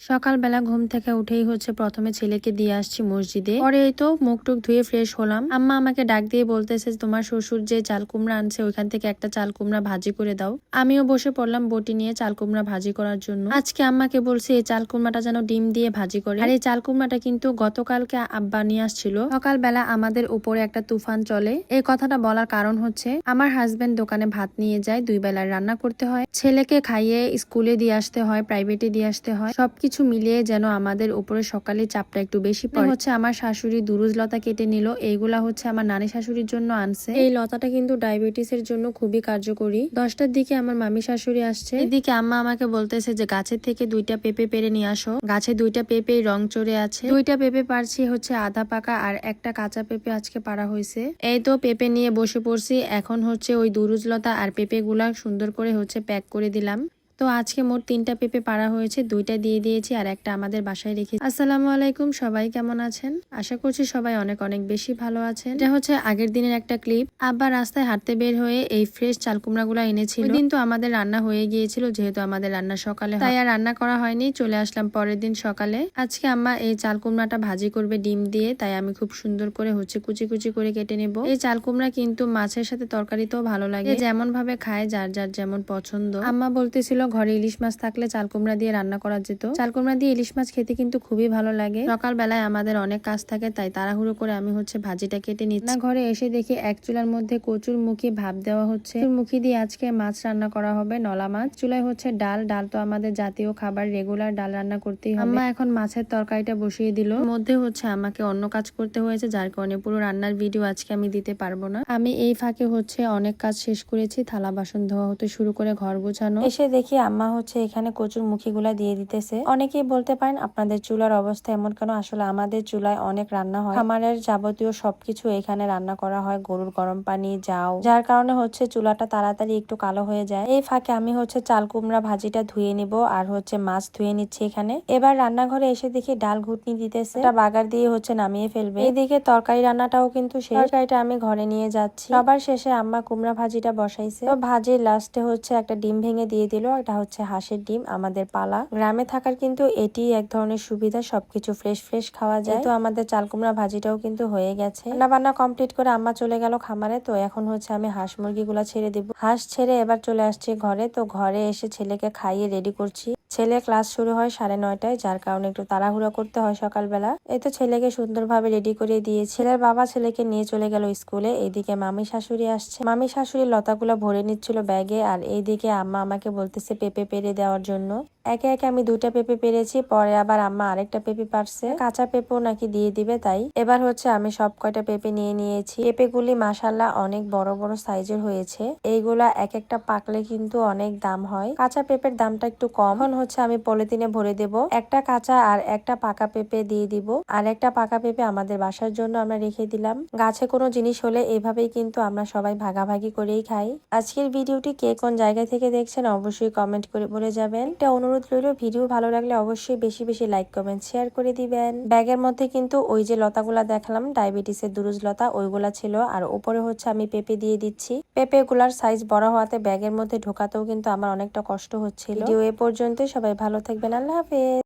সকালবেলা ঘুম থেকে উঠেই হচ্ছে প্রথমে ছেলেকে দিয়ে আসছি মসজিদে। পরে এই তো মুখ টুক ধুয়ে ফ্রেশ হলাম। আম্মা আমাকে ডাক দিয়ে বলতেছে, তোমার শ্বশুর যে চাল কুমড়া আনছে, ওইখান থেকে একটা চাল কুমড়া ভাজি করে দাও। আমিও বসে পড়লাম বটি নিয়ে চাল কুমড়া ভাজি করার জন্য। আজকে আম্মাকে বলছি, এই চাল কুমড়াটা যেন ডিম দিয়ে ভাজি করে। আর এই চাল কুমড়াটা কিন্তু গতকালকে আব্বা নিয়ে আসছিল। সকালবেলা আমাদের উপরে একটা তুফান চলে। এই কথাটা বলার কারণ হচ্ছে, আমার হাজবেন্ড দোকানে ভাত নিয়ে যায়, দুই বেলার রান্না করতে হয়। ছেলেকে খাইয়ে স্কুলে দিয়ে আসতে হয় প্রাইভেটে দিয়ে আসতে হয়। সবকিছু মিলিয়ে যেন আমাদের উপরে সকালে চাপটা একটু বেশি পড়ে। হচ্ছে আমার শাশুড়ি দুরুজ লতা কেটে নিল এইগুলা হচ্ছে আমার নানি শাশুড়ির জন্য আনছে। এই লতাটা কিন্তু ডায়াবেটিস এর জন্য খুবই কার্যকরী। দশটার দিকে আমার মামি শাশুড়ি আসছে। এদিকে আম্মা আমাকে বলতেছে যে গাছের থেকে দুইটা পেঁপে পেরে নিয়ে আসো। গাছে দুইটা পেঁপে রং চড়ে আছে। দুইটা পেঁপে পারছি হচ্ছে আধা পাকা আর একটা কাঁচা পেঁপে আজকে পারা হয়েছে এই তো পেঁপে নিয়ে বসে পড়ছি। এখন হচ্ছে ওই দুরুজলতা আর পেঁপে গুলা সুন্দর করে হচ্ছে প্যাক করে দিলাম। তো আজকে মোট তিনটা পেঁপে পাড়া হয়েছে, দুইটা দিয়ে দিয়েছি আর একটা আমাদের বাসায় রেখে আসসালামু আলাইকুম, সবাই কেমন আছেন? আশা করছি সবাই অনেক অনেক বেশি ভালো আছেন। এটা হচ্ছে আগের দিনের একটা ক্লিপ। আব্বা রাস্তায় হাঁটতে বের হয়ে এই ফ্রেশ চালকুমড়া গুলা এনেছিল। ওই দিন তো আমাদের রান্না হয়ে গিয়েছিল, যেহেতু আমাদের রান্না সকালে তাই আর রান্না করা হয়নি, চলে আসলাম পরের দিন সকালে। আজকে আম্মা এই চালকুমড়াটা ভাজি করবে ডিম দিয়ে, তাই আমি খুব সুন্দর করে হচ্ছে কুচি কুচি করে কেটে নেব। এই চালকুমড়া কিন্তু মাছের সাথে তরকারিতেও ভালো লাগে। যেমন ভাবে খায়, যার যার যেমন পছন্দ। আম্মা বলতেছিল ঘরে ইলিশ মাছ থাকলে চাল কুমড়া দিয়ে রান্না করা যেত। চাল কুমড়া দিয়ে ইলিশ মাছ খেতে কিন্তু খুবই ভালো লাগে। সকাল বেলায় আমাদের অনেক কাজ থাকে, তাই তাড়াহুড়ো করে আমি হচ্ছে ভাজিটা কেটে নিচ্ছি। ঘরে এসে দেখি এক চুলার মধ্যে কচুর মুখি ভাপ দেওয়া হচ্ছে। মুখি দিয়ে আজকে মাছ রান্না করা হবে, নলা মাছ। চুলায় হচ্ছে ডাল ডাল তো আমাদের জাতীয় খাবার রেগুলার ডাল রান্না করতেই হবে। আম্মা এখন মাছের তরকারিটা বসিয়ে দিল। মধ্যে হচ্ছে আমাকে অন্য কাজ করতে হয়েছে, যার কারণে পুরো রান্নার ভিডিও আজকে আমি দিতে পারব না। আমি এই ফাঁকে হচ্ছে অনেক কাজ শেষ করেছি, থালা বাসন ধোয়া হতে শুরু করে ঘর গোছানো। এসে দেখি আম্মা হচ্ছে এখানে কচুর মুখিগুলা দিয়ে দিতেছে। অনেকেই বলতে পারেন, আপনাদের চুলার অবস্থা এমন কেন? আসলে আমাদের চুলায় অনেক রান্না হয়। খামারের যাবতীয় সবকিছু এখানে রান্না করা হয়। গরুর গরম পানি, যাও। যার কারণে হচ্ছে চুলাটা তাড়াতাড়ি একটু কালো হয়ে যায়। এই ফাঁকে আমি হচ্ছে চাল কুমড়া ভাজিটা ধুয়ে নিব আর হচ্ছে মাছ ধুয়ে নিচ্ছি এখানে। এবার রান্নাঘরে এসে দেখি ডাল ঘুটনি দিতেছে। বাগার দিয়ে হচ্ছে নামিয়ে ফেলবে। এদিকে তরকারি রান্নাটাও কিন্তু তরকারিটা আমি ঘরে নিয়ে যাচ্ছি। সবার শেষে আম্মা কুমড়া ভাজিটা বসাইছে। ভাজির লাস্টে হচ্ছে একটা ডিম ভেঙে দিয়ে দিল। এটা হচ্ছে হাঁসের ডিম। আমাদের পালা। গ্রামে থাকার কিন্তু এটি এক ধরনের সুবিধা সবকিছু ফ্রেশ ফ্রেশ খাওয়া যায়। তো আমাদের চাল কুমড়া ভাজিটাও কিন্তু হয়ে গেছে। রান্না বান্না কমপ্লিট করে আম্মা চলে গেল খামারে। তো এখন হচ্ছে আমি হাঁস মুরগিগুলা ছেড়ে দিব। হাঁস ছেড়ে এবার চলে আসছি ঘরে। তো ঘরে এসে ছেলেকে খাইয়ে রেডি করছি। ছেলে ক্লাস শুরু হয় সাড়ে নয়টায় যার কারণে একটু তাড়াহুড়া করতে হয় সকালবেলা। এই তো ছেলেকে সুন্দরভাবে রেডি করে দিয়ে ছেলের বাবা ছেলেকে নিয়ে চলে গেল স্কুলে এইদিকে মামি শাশুড়ি আসছে। মামি শাশুড়ি লতাগুলো ভরে নিচ্ছিল ব্যাগে আর এইদিকে আম্মা আমাকে বলতেছে পেঁপে পেরে দেওয়ার জন্য। একে একে আমি দুইটা পেঁপে পেরেছি, পরে আবার আম্মা আরেকটা পেঁপে পারছে। কাঁচা পেঁপেও নাকি দিয়ে দিবে তাই। এবার হচ্ছে আমি সব কয়টা পেঁপে নিয়ে নিয়েছি। পেঁপেগুলি মাসাল্লাহ অনেক বড় বড় সাইজের হয়েছে। এইগুলা এক একটা পাকলে কিন্তু অনেক দাম হয়। কাঁচা পেঁপের দামটা একটু কম। হচ্ছে আমি পলিথিনে ভরে দেব। একটা কাঁচা আর একটা পাকা পেঁপে দিয়ে দিব। আর একটা পাকা পেঁপে আমাদের বাসার জন্য আমরা রেখে দিলাম। গাছে কোনো জিনিস হলে এভাবেই কিন্তু আমরা সবাই ভাগাভাগি করেই খাই। আজকের ভিডিওটি কে কোন জায়গা থেকে দেখছেন অবশ্যই কমেন্ট করে বলে যাবেন। এটা অনুরোধ রইল, ভিডিও ভালো লাগলে অবশ্যই বেশি বেশি লাইক কমেন্ট শেয়ার করে দিবেন। ব্যাগের মধ্যে কিন্তু ওই যে লতাগুলা দেখালাম, ডায়াবেটিসের দুরুজ লতা ওইগুলা ছিল। আর উপরে হচ্ছে আমি পেঁপে দিয়ে দিচ্ছি। পেপে গুলার সাইজ বড় হওয়াতে ব্যাগের মধ্যে ঢোকাতেও কিন্তু আমার অনেকটা কষ্ট হচ্ছিল। ভিডিও এ পর্যন্ত সবাই ভালো থাকবেন, আল্লাহ হাফেজ।